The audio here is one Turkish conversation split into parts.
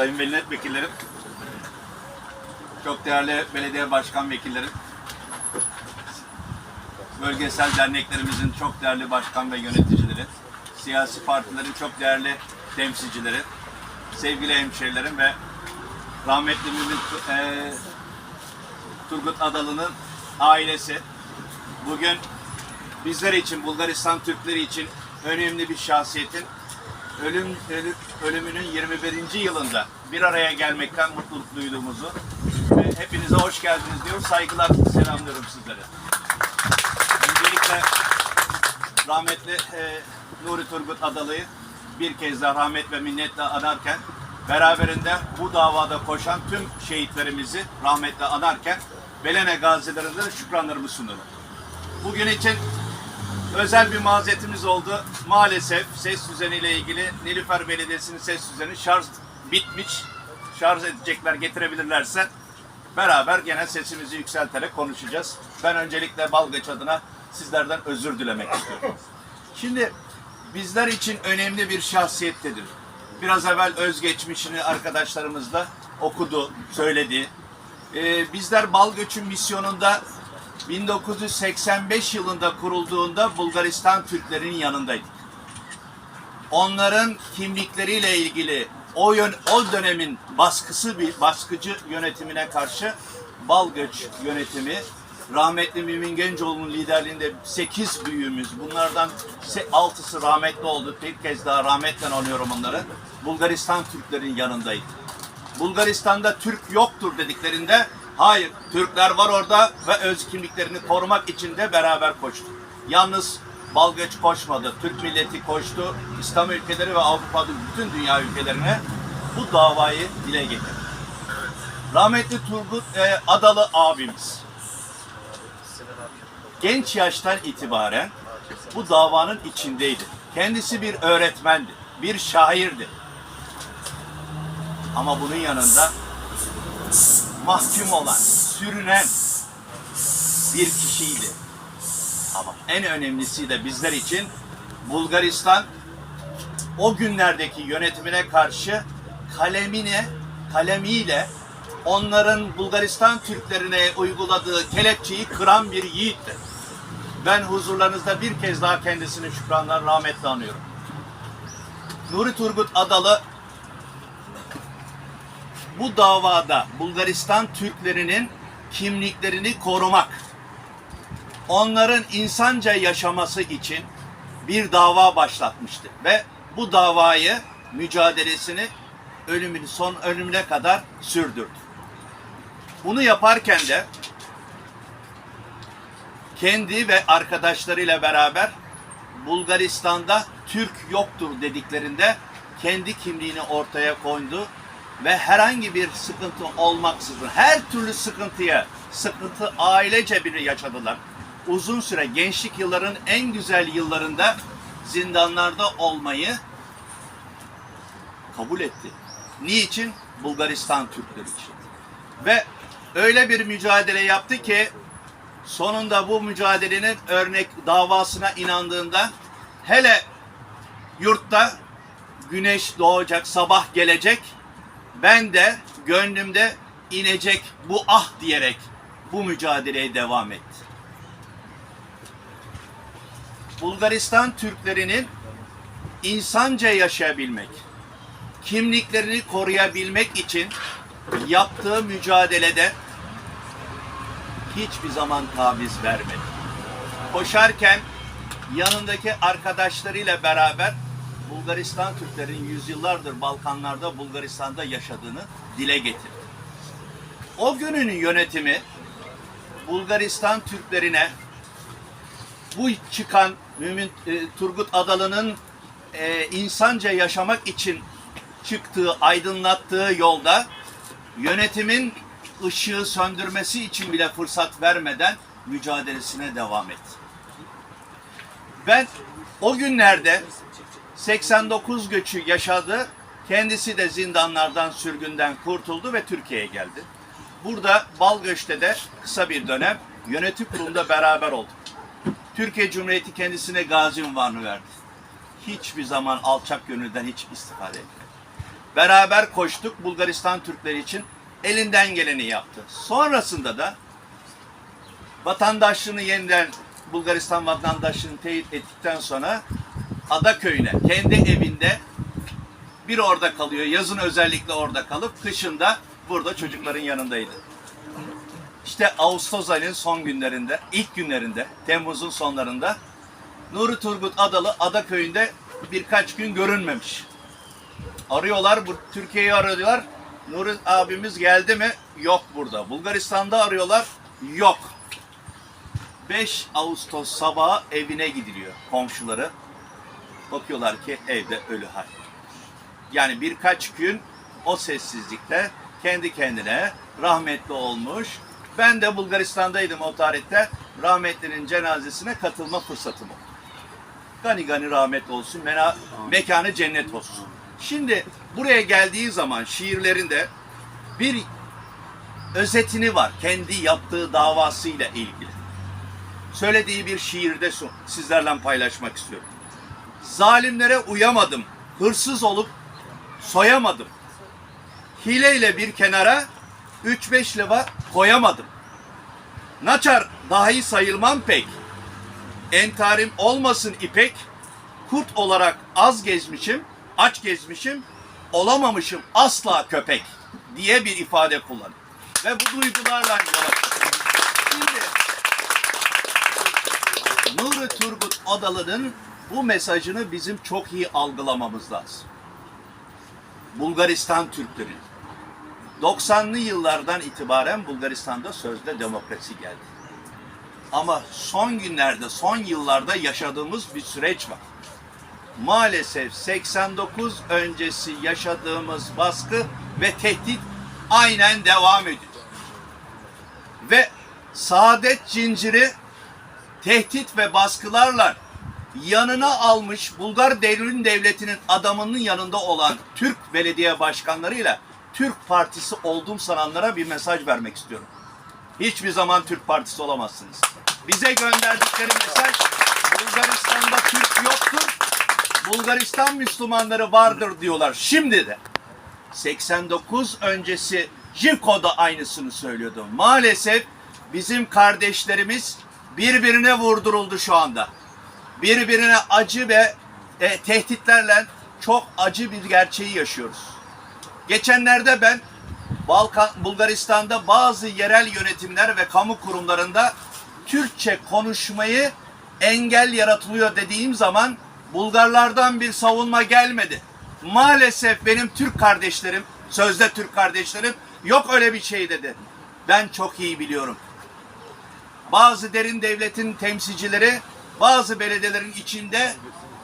sayın milletvekillerim, çok değerli belediye başkan vekillerim, bölgesel derneklerimizin çok değerli başkan ve yöneticileri, siyasi partilerin çok değerli temsilcileri, sevgili hemşehrilerim ve rahmetli Mümin eee, Turgut Adalı'nın ailesi. Bugün bizler için, Bulgaristan Türkleri için önemli bir şahsiyetin ölüm, ölü- ölümünün 21. yılında bir araya gelmekten mutluluk duyduğumuzu ve hepinize hoş geldiniz diyor. Saygılar selamlıyorum sizlere. Öncelikle rahmetli e, Nuri Turgut Adalı'yı bir kez daha rahmet ve minnetle anarken beraberinde bu davada koşan tüm şehitlerimizi rahmetle anarken Belene gazilerine şükranlarımı sunuyorum. Bugün için özel bir mazeretimiz oldu. Maalesef ses düzeniyle ilgili Nilüfer Belediyesi'nin ses düzeni şarj bitmiş. Şarj edecekler getirebilirlerse beraber gene sesimizi yükselterek konuşacağız. Ben öncelikle Balgaç adına sizlerden özür dilemek istiyorum. Şimdi bizler için önemli bir şahsiyettedir. Biraz evvel özgeçmişini arkadaşlarımızla okudu, söyledi. Ee, bizler Balgöç'ün misyonunda 1985 yılında kurulduğunda Bulgaristan Türklerinin yanındaydık. Onların kimlikleriyle ilgili o yön, o dönemin baskısı bir baskıcı yönetimine karşı Balgöç yönetimi rahmetli Mümin Gencoğlu'nun liderliğinde 8 büyüğümüz bunlardan 6'sı rahmetli oldu. Bir kez daha rahmetle anıyorum onları. Bulgaristan Türklerin yanındaydı. Bulgaristan'da Türk yoktur dediklerinde hayır Türkler var orada ve öz kimliklerini korumak için de beraber koştu. Yalnız Balgöç koşmadı. Türk milleti koştu. İslam ülkeleri ve Avrupa'da bütün dünya ülkelerine bu davayı dile getirdi. Rahmetli Turgut e, Adalı abimiz genç yaştan itibaren bu davanın içindeydi. Kendisi bir öğretmendi, bir şairdi. Ama bunun yanında mahkum olan, sürünen bir kişiydi. Ama en önemlisi de bizler için Bulgaristan o günlerdeki yönetimine karşı kalemine, kalemiyle onların Bulgaristan Türklerine uyguladığı kelepçeyi kıran bir yiğitti. Ben huzurlarınızda bir kez daha kendisini şükranlar rahmetle anıyorum. Nuri Turgut Adalı bu davada Bulgaristan Türklerinin kimliklerini korumak, onların insanca yaşaması için bir dava başlatmıştı ve bu davayı mücadelesini ölümün son ölümüne kadar sürdürdü. Bunu yaparken de kendi ve arkadaşlarıyla beraber Bulgaristan'da Türk yoktur dediklerinde kendi kimliğini ortaya koydu ve herhangi bir sıkıntı olmaksızın her türlü sıkıntıya sıkıntı ailece bir yaşadılar. Uzun süre gençlik yılların en güzel yıllarında zindanlarda olmayı kabul etti. Niçin? Bulgaristan Türkleri için. Ve öyle bir mücadele yaptı ki sonunda bu mücadelenin örnek davasına inandığında hele yurtta güneş doğacak, sabah gelecek ben de gönlümde inecek bu ah diyerek bu mücadeleye devam etti. Bulgaristan Türklerinin insanca yaşayabilmek, kimliklerini koruyabilmek için yaptığı mücadelede hiçbir zaman taviz vermedi. Koşarken yanındaki arkadaşlarıyla beraber Bulgaristan Türklerin yüzyıllardır Balkanlarda, Bulgaristan'da yaşadığını dile getirdi. O günün yönetimi Bulgaristan Türklerine bu çıkan Mümin e, Turgut Adalı'nın e, insanca yaşamak için çıktığı, aydınlattığı yolda yönetimin ışığı söndürmesi için bile fırsat vermeden mücadelesine devam etti. Ben o günlerde 89 göçü yaşadı. Kendisi de zindanlardan, sürgünden kurtuldu ve Türkiye'ye geldi. Burada Balgöç'te de kısa bir dönem yönetim kurulunda beraber olduk. Türkiye Cumhuriyeti kendisine gazi unvanı verdi. Hiçbir zaman alçak gönülden hiç istifade etmedi. Beraber koştuk Bulgaristan Türkleri için elinden geleni yaptı. Sonrasında da vatandaşlığını yeniden Bulgaristan vatandaşlığını teyit ettikten sonra Adaköy'üne kendi evinde bir orada kalıyor. Yazın özellikle orada kalıp kışın da burada çocukların yanındaydı. İşte Ağustos ayının son günlerinde, ilk günlerinde, Temmuz'un sonlarında Nuri Turgut Adalı Adaköy'ünde birkaç gün görünmemiş. Arıyorlar, bu Türkiye'yi arıyorlar. Nuri abimiz geldi mi? Yok burada. Bulgaristan'da arıyorlar. Yok. 5 Ağustos sabahı evine gidiliyor komşuları. Bakıyorlar ki evde ölü hal. Yani birkaç gün o sessizlikte kendi kendine rahmetli olmuş. Ben de Bulgaristan'daydım o tarihte. Rahmetlinin cenazesine katılma fırsatım oldu. Gani gani rahmet olsun, mena, mekanı cennet olsun. Şimdi buraya geldiği zaman şiirlerinde bir özetini var. Kendi yaptığı davasıyla ilgili. Söylediği bir şiirde sizlerle paylaşmak istiyorum. Zalimlere uyamadım, hırsız olup soyamadım. Hileyle bir kenara 3-5 leva koyamadım. Naçar dahi sayılmam pek. Entarim olmasın ipek. Kurt olarak az gezmişim, aç gezmişim, olamamışım asla köpek diye bir ifade kullanıyor. Ve bu duygularla yola. Şimdi Nuri Turgut Adalı'nın bu mesajını bizim çok iyi algılamamız lazım. Bulgaristan Türkleri. 90'lı yıllardan itibaren Bulgaristan'da sözde demokrasi geldi. Ama son günlerde, son yıllarda yaşadığımız bir süreç var. Maalesef 89 öncesi yaşadığımız baskı ve tehdit aynen devam ediyor. Ve saadet zinciri tehdit ve baskılarla yanına almış Bulgar devrin devletinin adamının yanında olan Türk belediye başkanlarıyla Türk Partisi olduğum sananlara bir mesaj vermek istiyorum. Hiçbir zaman Türk Partisi olamazsınız. Bize gönderdikleri mesaj Bulgaristan'da Türk yoktur. Bulgaristan Müslümanları vardır diyorlar. Şimdi de 89 öncesi Jiko da aynısını söylüyordu. Maalesef bizim kardeşlerimiz birbirine vurduruldu şu anda. Birbirine acı ve e, tehditlerle çok acı bir gerçeği yaşıyoruz. Geçenlerde ben Balkan, Bulgaristan'da bazı yerel yönetimler ve kamu kurumlarında Türkçe konuşmayı engel yaratılıyor dediğim zaman Bulgarlardan bir savunma gelmedi. Maalesef benim Türk kardeşlerim, sözde Türk kardeşlerim yok öyle bir şey dedi. Ben çok iyi biliyorum. Bazı derin devletin temsilcileri bazı belediyelerin içinde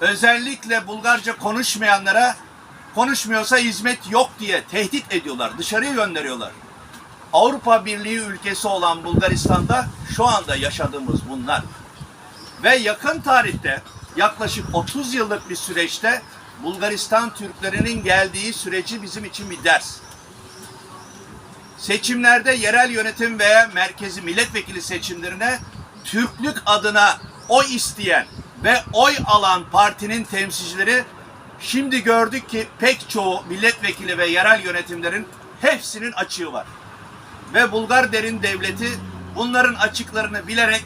özellikle Bulgarca konuşmayanlara konuşmuyorsa hizmet yok diye tehdit ediyorlar. Dışarıya gönderiyorlar. Avrupa Birliği ülkesi olan Bulgaristan'da şu anda yaşadığımız bunlar. Ve yakın tarihte yaklaşık 30 yıllık bir süreçte Bulgaristan Türklerinin geldiği süreci bizim için bir ders. Seçimlerde yerel yönetim veya merkezi milletvekili seçimlerine Türklük adına oy isteyen ve oy alan partinin temsilcileri şimdi gördük ki pek çoğu milletvekili ve yerel yönetimlerin hepsinin açığı var. Ve Bulgar derin devleti bunların açıklarını bilerek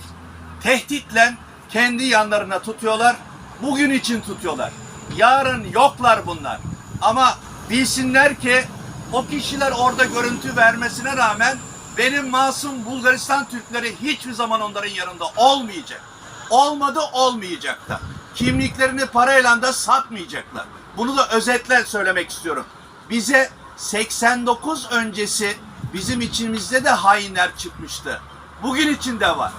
tehditle kendi yanlarına tutuyorlar. Bugün için tutuyorlar. Yarın yoklar bunlar. Ama bilsinler ki o kişiler orada görüntü vermesine rağmen benim masum Bulgaristan Türkleri hiçbir zaman onların yanında olmayacak. Olmadı olmayacak da. Kimliklerini parayla da satmayacaklar. Bunu da özetle söylemek istiyorum. Bize 89 öncesi bizim içimizde de hainler çıkmıştı. Bugün için de var.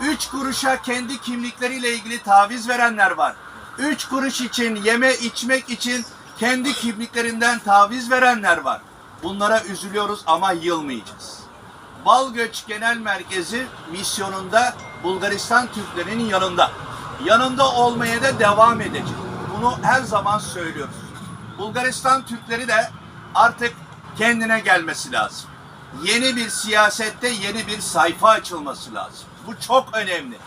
Üç kuruşa kendi kimlikleriyle ilgili taviz verenler var. Üç kuruş için yeme içmek için kendi kimliklerinden taviz verenler var. Bunlara üzülüyoruz ama yılmayacağız. Balgöç Genel Merkezi misyonunda Bulgaristan Türklerinin yanında. Yanında olmaya da devam edecek. Bunu her zaman söylüyoruz. Bulgaristan Türkleri de artık kendine gelmesi lazım. Yeni bir siyasette yeni bir sayfa açılması lazım. Bu çok önemli.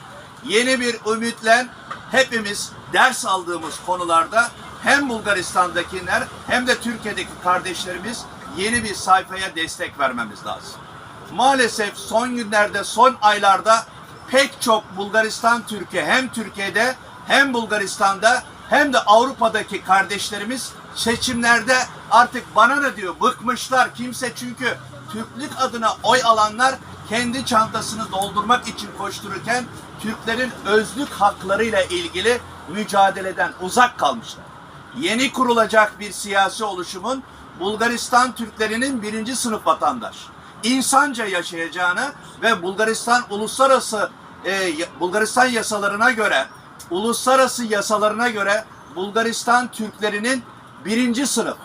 Yeni bir ümitle hepimiz ders aldığımız konularda hem Bulgaristan'dakiler hem de Türkiye'deki kardeşlerimiz yeni bir sayfaya destek vermemiz lazım. Maalesef son günlerde, son aylarda pek çok Bulgaristan Türkiye hem Türkiye'de hem Bulgaristan'da hem de Avrupa'daki kardeşlerimiz seçimlerde artık bana ne diyor bıkmışlar. Kimse çünkü Türklük adına oy alanlar kendi çantasını doldurmak için koştururken Türklerin özlük haklarıyla ilgili mücadeleden uzak kalmışlar. Yeni kurulacak bir siyasi oluşumun Bulgaristan Türklerinin birinci sınıf vatandaş, insanca yaşayacağını ve Bulgaristan uluslararası e, Bulgaristan yasalarına göre, uluslararası yasalarına göre Bulgaristan Türklerinin birinci sınıf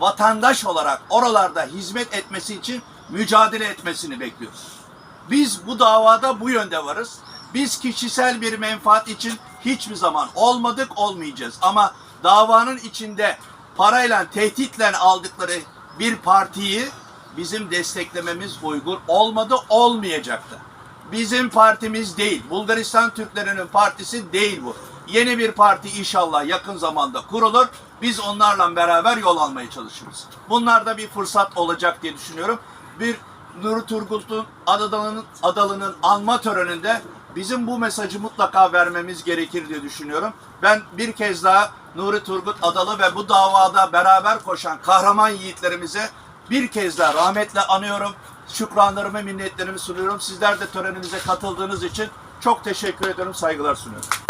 vatandaş olarak oralarda hizmet etmesi için mücadele etmesini bekliyoruz. Biz bu davada bu yönde varız. Biz kişisel bir menfaat için hiçbir zaman olmadık, olmayacağız. Ama davanın içinde parayla, tehditle aldıkları bir partiyi bizim desteklememiz uygun olmadı, olmayacaktı. Bizim partimiz değil, Bulgaristan Türklerinin partisi değil bu. Yeni bir parti inşallah yakın zamanda kurulur. Biz onlarla beraber yol almaya çalışırız. Bunlarda bir fırsat olacak diye düşünüyorum. Bir Nuri Turgut'un Adalı'nın Adalı'nın anma töreninde bizim bu mesajı mutlaka vermemiz gerekir diye düşünüyorum. Ben bir kez daha Nuri Turgut Adalı ve bu davada beraber koşan kahraman yiğitlerimize bir kez daha rahmetle anıyorum. Şükranlarımı, minnetlerimi sunuyorum. Sizler de törenimize katıldığınız için çok teşekkür ediyorum, saygılar sunuyorum.